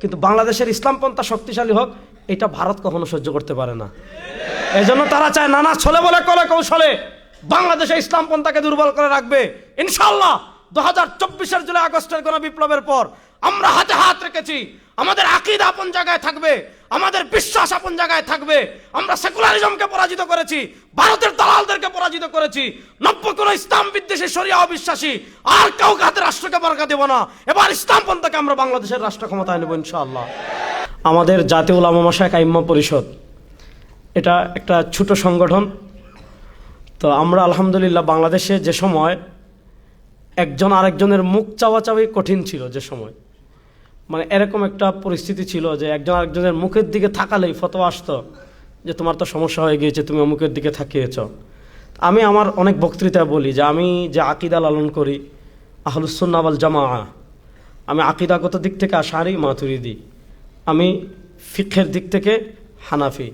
কিন্তু বাংলাদেশের ইসলামপন্থা শক্তিশালী হোক, এটা ভারত কখনো সহ্য করতে পারে না। এই জন্য তারা চায় নানা ছলে বলে কলে কৌশলে বাংলাদেশে ইসলামপন্থাকে দুর্বল করে রাখবে। ইনশাল্লাহ দু হাজার চব্বিশের জুলাই আগস্টের গণ বিপ্লবের পর আমরা হাতে হাত রেখেছি। আমাদের আকিদ আপন জায়গায় থাকবে, আমাদের বিশ্বাস আপন জায়গায় থাকবে। আমরা সেকুলারিজমকে পরাজিত করেছি, ভারতের দালালদেরকে পরাজিত করেছি। নব্য কোন ইসলাম বিদ্বেষী সরিয়া অবিশ্বাসী, আর কাউকে হাতে রাষ্ট্রকে বরকা দেব না। এবার ইসলাম পন্থাকে আমরা বাংলাদেশের রাষ্ট্র ক্ষমতায় নেব, ইনশাআল্লাহ। আমাদের জাতীয় উলামা কাইম্মা পরিষদ, এটা একটা ছোট সংগঠন। তো আমরা আলহামদুলিল্লাহ বাংলাদেশে যে সময় একজন আরেকজনের মুখ চাওয়াচাওয়ি কঠিন ছিল যে সময়। মানে এরকম একটা পরিস্থিতি ছিল যে একজন আরেকজনের মুখের দিকে থাকালেই ফতোয়া আসতো যে তোমার তো সমস্যা হয়ে গিয়েছে, তুমি অমুকের দিকে থাকিয়েছ। আমি আমার অনেক বক্তৃতায় বলি যে আমি যে আকিদা লালন করি আহলুসুন্নাবাল জামা আমি আকিদাগত দিক থেকে আশারি, মাতুরিদি। আমি ফিক্ষের দিক থেকে হানাফি।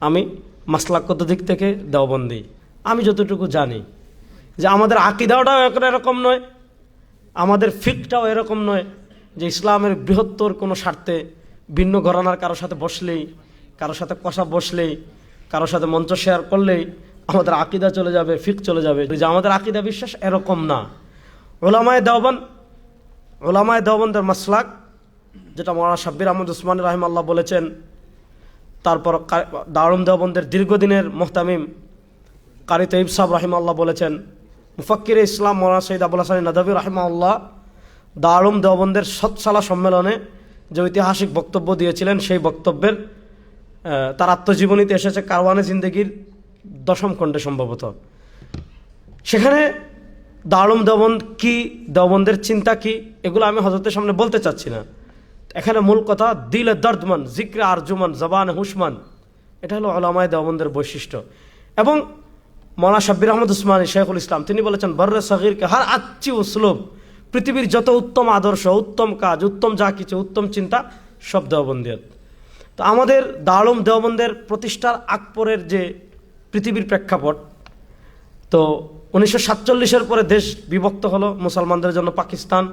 আমি মাসলাকগত দিক থেকে দেওবন্দি। আমি যতটুকু জানি যে আমাদের আকিদাওটাও এক- এরকম নয়, আমাদের ফিকটাও এরকম নয় যে ইসলামের বৃহত্তর কোনো স্বার্থে ভিন্ন ঘরানার কারোর সাথে বসলেই কারোর সাথে কষা বসলেই কারোর সাথে মঞ্চ শেয়ার করলেই আমাদের আকিদা চলে যাবে, ফিক চলে যাবে। যে আমাদের আকিদা বিশ্বাস এরকম না। ওলামায় দেওবান ওলামায় দেওবন্দের মাসলাক, যেটা মৌলানা সাব্বির আহমদ উসমান রাহিম আল্লাহ বলেছেন, তারপর দারুম দেওবন্দের দীর্ঘদিনের মোহতামিম কারি তৈব সাহ রাহিমাল্লাহ বলেছেন, মুফাক্কির ইসলাম মৌলানা সঈদ আবুল হাসান নাদাবি রাহিমাল্লাহ দারুম দেওবন্দের সৎসালা সম্মেলনে যে ঐতিহাসিক বক্তব্য দিয়েছিলেন, সেই বক্তব্যের তার আত্মজীবনীতে এসেছে কারওয়ানে জিন্দগির দশম খণ্ডে সম্ভবত। সেখানে দারুম দেওবন্দ কি, দেওবন্দের চিন্তা কি, এগুলো আমি হজরতের সামনে বলতে চাচ্ছি না। এখানে মূল কথা, দিলে দর্দমান জিক্রে আরজুমান জবান হুসমান এটা হলো আলামায় দেওবন্দের বৈশিষ্ট্য। এবং মৌলানা শাব্বির আহমদ উসমানী শেখুল ইসলাম, তিনি বলেছেন, বর্রে সগিরকে হার আচ্ছি উসলুব পৃথিবীর যত উত্তম আদর্শ, উত্তম কাজ, উত্তম যা কিছু, উত্তম চিন্তা, সব দেওবন্দিয়ত। তো আমাদের দারুম দেওবন্দের প্রতিষ্ঠার আকবরের যে পৃথিবীর প্রেক্ষাপট, তো উনিশশো সাতচল্লিশের পরে দেশ বিভক্ত হলো, মুসলমানদের জন্য পাকিস্তান,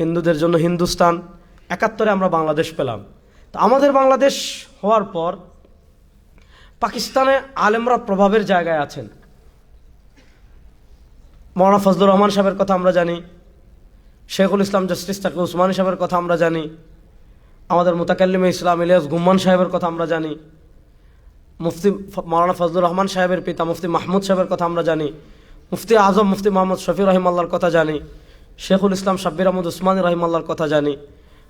হিন্দুদের জন্য হিন্দুস্তান, একাত্তরে আমরা বাংলাদেশ পেলাম। তো আমাদের বাংলাদেশ হওয়ার পর পাকিস্তানে আলেমরা প্রভাবের জায়গায় আছেন। মৌলানা ফজলুর রহমান সাহেবের কথা আমরা জানি শেখুল ইসলাম জাস্টিস তাকে উসমানী সাহেবের কথা আমরা জানি। আমাদের মুতাকাল্লিমে ইসলাম ইলিয়াস গুম্মান সাহেবের কথা আমরা জানি। মুফতি মৌলানা ফজলুর রহমান সাহেবের পিতা মুফতি মাহমুদ সাহেবের কথা আমরা জানি। মুফতি আজম, মুফতি মোহাম্মদ শফি রহিমাল্লার কথা জানি। শেখুল ইসলাম সাব্বির আহমদ উসমান রহিমাল্লার কথা জানি।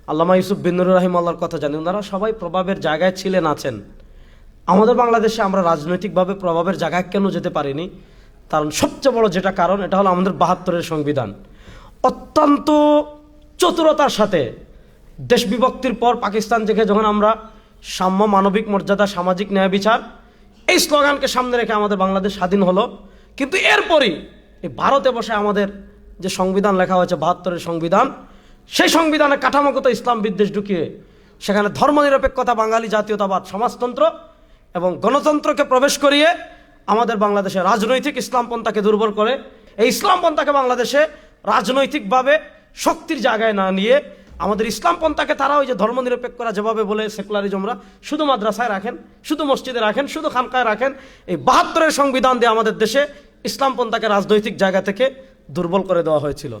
আল্লামা ইউসুফ বিনুর রহিমাল্লার কথা জানি। ওনারা সবাই প্রভাবের জায়গায় ছিলেন, আছেন। আমাদের বাংলাদেশে আমরা রাজনৈতিকভাবে প্রভাবের জায়গায় কেন যেতে পারিনি? কারণ সবচেয়ে বড় যেটা কারণ, এটা হলো আমাদের বাহাত্তরের সংবিধান। অত্যন্ত চতুরতার সাথে দেশ বিভক্তির পর পাকিস্তান থেকে যখন আমরা সাম্য মানবিক মর্যাদা, সামাজিক ন্যায় বিচার, এই স্লোগানকে সামনে রেখে আমাদের বাংলাদেশ স্বাধীন হলো। কিন্তু এরপরই এই ভারতে বসে আমাদের যে সংবিধান লেখা হয়েছে, বাহাত্তরের সংবিধান, সেই সংবিধানে কাঠামোগত ইসলাম বিদ্বেষ ঢুকিয়ে সেখানে ধর্মনিরপেক্ষতা, বাঙালি জাতীয়তাবাদ, সমাজতন্ত্র এবং গণতন্ত্রকে প্রবেশ করিয়ে আমাদের বাংলাদেশে রাজনৈতিক ইসলামপন্থাকে দুর্বল করে, এই ইসলামপন্থাকে বাংলাদেশে রাজনৈতিকভাবে শক্তির জায়গায় না নিয়ে আমাদের ইসলামপন্থাকে তারা ওই যে ধর্মনিরপেক্ষরা যেভাবে বলে সেকুলারিজমরা শুধু মাদ্রাসায় রাখেন, শুধু মসজিদে রাখেন, শুধু খানকায় রাখেন, এই বাহাত্তরের সংবিধান দিয়ে আমাদের দেশে ইসলামপন্থাকে রাজনৈতিক জায়গা থেকে দুর্বল করে দেওয়া হয়েছিল।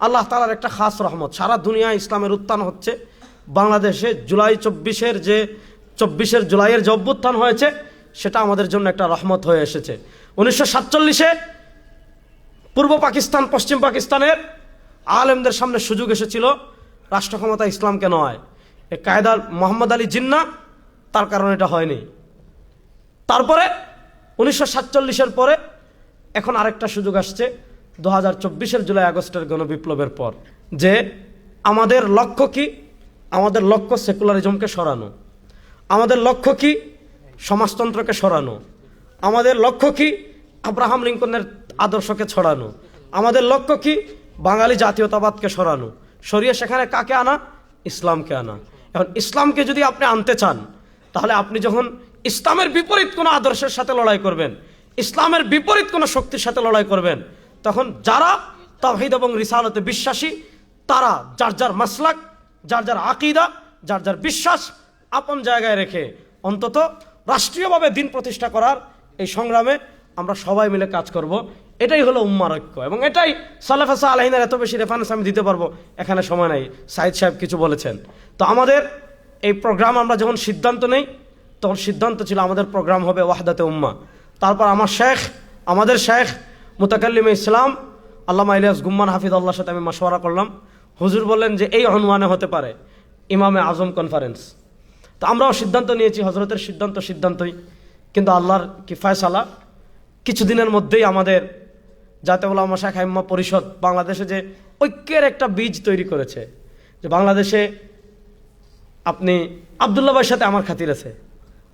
আল্লাহ তালার একটা খাস রহমত, সারা দুনিয়ায় ইসলামের উত্থান হচ্ছে। বাংলাদেশে জুলাই চব্বিশের যে, চব্বিশের জুলাইয়ের যে অভ্যুত্থান হয়েছে, সেটা আমাদের জন্য একটা রহমত হয়ে এসেছে। উনিশশো সাতচল্লিশে পূর্ব পাকিস্তান, পশ্চিম পাকিস্তানের আলেমদের সামনে সুযোগ এসেছিল। রাষ্ট্র ক্ষমতা ইসলামকে নয়। এ কায়দার মোহাম্মদ আলী জিন্না, তার কারণে এটা হয়নি। তারপরে উনিশশো সাতচল্লিশের পরে এখন আরেকটা সুযোগ আসছে, দু হাজার চব্বিশের জুলাই আগস্টের গণবিপ্লবের পর, যে আমাদের লক্ষ্য কি? আমাদের লক্ষ্য সেকুলারিজমকে সরানো। আমাদের লক্ষ্য কি? সমাজতন্ত্রকে সরানো। আমাদের লক্ষ্য কি? আব্রাহাম লিঙ্কনের আদর্শকে ছড়ানো। আমাদের লক্ষ্য কি? বাঙালি জাতীয়তাবাদকে সরানো। সরিয়ে সেখানে কাকে আনা? ইসলামকে আনা। এখন ইসলামকে যদি আপনি আনতে চান, তাহলে আপনি যখন ইসলামের বিপরীত কোনো আদর্শের সাথে লড়াই করবেন, ইসলামের বিপরীত কোনো শক্তির সাথে লড়াই করবেন, তখন যারা তাহিদ এবং রিসালতে বিশ্বাসী, তারা যার যার মাসলাক, যার যার আকিদা, যার যার বিশ্বাস আপন জায়গায় রেখে অন্তত রাষ্ট্রীয়ভাবে দিন প্রতিষ্ঠা করার এই সংগ্রামে আমরা সবাই মিলে কাজ করব। এটাই হলো উম্মার ঐক্য এবং এটাই সালাফাসা আলহিনের এত বেশি রেফারেন্স আমি দিতে পারব, এখানে সময় নাই। সাইদ সাহেব কিছু বলেছেন। তো আমাদের এই প্রোগ্রাম আমরা যখন সিদ্ধান্ত নেই, তখন সিদ্ধান্ত ছিল আমাদের প্রোগ্রাম হবে ওয়াহদাতে উম্মা। তারপর আমার শেখ, আমাদের শেখ মুতাকাল্লিম ইসলাম, আল্লামা ইলিয়াস গুম্মান হাফিজ আল্লাহর সাথে আমি মশওয়ারা করলাম। হুজুর বললেন যে এই অনুমানে হতে পারে, ইমামে আজম কনফারেন্স তো আমরাও সিদ্ধান্ত নিয়েছি হজরতের সিদ্ধান্ত সিদ্ধান্তই। কিন্তু আল্লাহর কি ফয়সালা? কিছুদিনের মধ্যেই আমাদের জাতীয় উলামা শাখ হাইম্মা পরিষদ বাংলাদেশে যে ঐক্যের একটা বীজ তৈরি করেছে, যে বাংলাদেশে আপনি আবদুল্লাহ ভাইয়ের সাথে আমার খাতির আছে,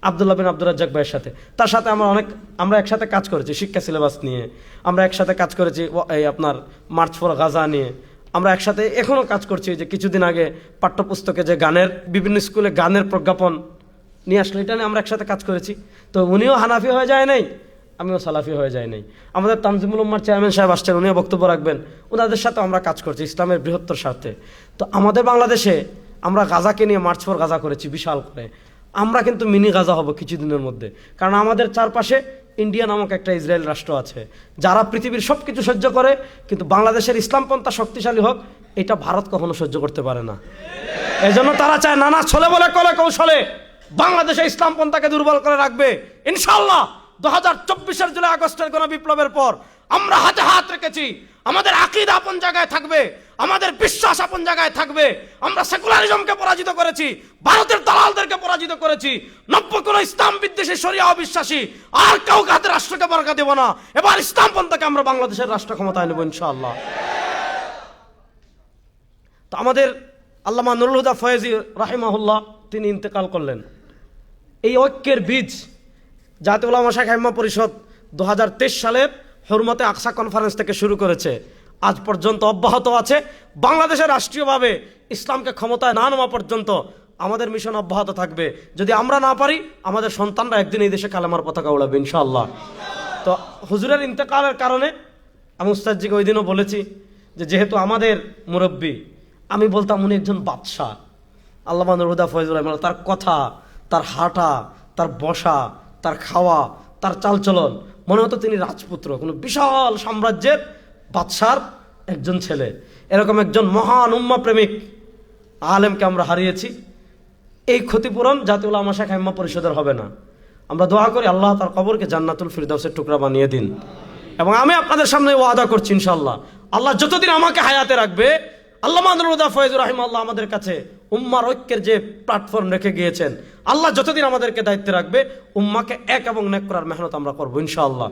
আবদুল্লাহ বিন আব্দুর রাজ্জাক ভাইয়ের সাথে। তার সাথে আমরা অনেক, আমরা একসাথে কাজ করেছি শিক্ষা সিলেবাস নিয়ে, আমরা একসাথে কাজ করেছি এই আপনার মার্চ ফর গাজা নিয়ে, আমরা একসাথে এখনও কাজ করছি যে কিছুদিন আগে পাঠ্যপুস্তকে যে গানের, বিভিন্ন স্কুলে গানের প্রজ্ঞাপন নিয়ে আসলে এটা নিয়ে আমরা একসাথে কাজ করেছি। তো উনিও হানাফি হয়ে যায় নাই আমিও সালাফি হয়ে যাই নাই। আমাদের তানজিমুল উম্মার চেয়ারম্যান সাহেব আসছেন, উনিও বক্তব্য রাখবেন। ওনাদের সাথে আমরা কাজ করছি, ইসলামের বৃহত্তর স্বার্থে। তো আমাদের বাংলাদেশে আমরা গাজাকে নিয়ে মার্চ ফর গাজা করেছি, বিশাল করে। আমরা কিন্তু মিনি গাজা হব কিছুদিনের মধ্যে। কারণ আমাদের চারপাশে ইন্ডিয়া নামক একটা ইসরায়েল রাষ্ট্র আছে, যারা পৃথিবীর সব কিছু সহ্য করে, কিন্তু বাংলাদেশের ইসলামপন্থা শক্তিশালী হোক, এটা ভারত কখনো সহ্য করতে পারে না। এই জন্য তারা চায় নানা ছলে বলে কলে কৌশলে বাংলাদেশে ইসলামপন্থাকে দুর্বল করে রাখবে। ইনশাল্লাহ দু হাজার চব্বিশের জুলাই আগস্টের কোন বিপ্লবের পর আমরা হাতে হাত রেখেছি। আমাদের আকিদ আপন জায়গায় থাকবে, আমাদের বিশ্বাস আপন জায়গায় থাকবে। আমরা সেকুলারিজমকে পরাজিত করেছি, ভারতের দালালদেরকে পরাজিত করেছি। নব্য কোন ইসলাম বিদ্বেষী সরিয়া অবিশ্বাসী, আর কাউকে হাতে রাষ্ট্রকে বরকা দেব না। এবার ইসলাম পন্থাকে আমরা বাংলাদেশের রাষ্ট্র ক্ষমতায় নেব ইনশাআল্লাহ। তো আমাদের আল্লামা নুরুল হুদা ফয়েজি রাহিমাহুল্লাহ তিনি ইন্তেকাল করলেন। এই ঐক্যের বীজ জাতীয় উলামা শাখা হিম্মা পরিষদ দু হাজার তেইশ সালের হরমতে আকসা কনফারেন্স থেকে শুরু করেছে। আজ পর্যন্ত অব্যাহত আছে। বাংলাদেশে রাষ্ট্রীয়ভাবে ইসলামকে ক্ষমতায় না নেওয়া পর্যন্ত আমাদের মিশন অব্যাহত থাকবে। যদি আমরা না পারি, আমাদের সন্তানরা একদিন এই দেশে কালামার পতাকা উড়াবে, ইনশাআল্লাহ। তো হুজুরের ইন্তেকালের কারণে আমি উস্তাদজিকে ওই দিনও বলেছি যে যেহেতু আমাদের মুরব্বী, আমি বলতাম উনি একজন বাদশাহ। আল্লাহ হুদা ফয়জুর রহমান তার কথা, তার হাঁটা, তার বসা তার খাওয়া, তার চালচলন। মনে হতো তিনি রাজপুত্র, কোনো বিশাল সাম্রাজ্যের বাদশার একজন ছেলে। এরকম একজন মহান উম্মা প্রেমিক আলেমকে আমরা হারিয়েছি। এই ক্ষতিপূরণ জাতীয় উলামা শাখা হিম্মা পরিষদের হবে না। আমরা দোয়া করি আল্লাহ তার কবরকে জান্নাতুল ফিরদাউসের টুকরা বানিয়ে দিন। এবং আমি আপনাদের সামনে ওয়াদা করছি ইনশাল্লাহ আল্লাহ যতদিন আমাকে হায়াতে রাখবে, আল্লাহ মাদুল্লাহ ফয়েজুর রাহিম আল্লাহ আমাদের কাছে উম্মার ঐক্যের যে প্ল্যাটফর্ম রেখে গিয়েছেন, আল্লাহ যতদিন আমাদেরকে দায়িত্বে রাখবে, উম্মাকে এক এবং নেক করার মেহনত আমরা করব, ইনশাআল্লাহ।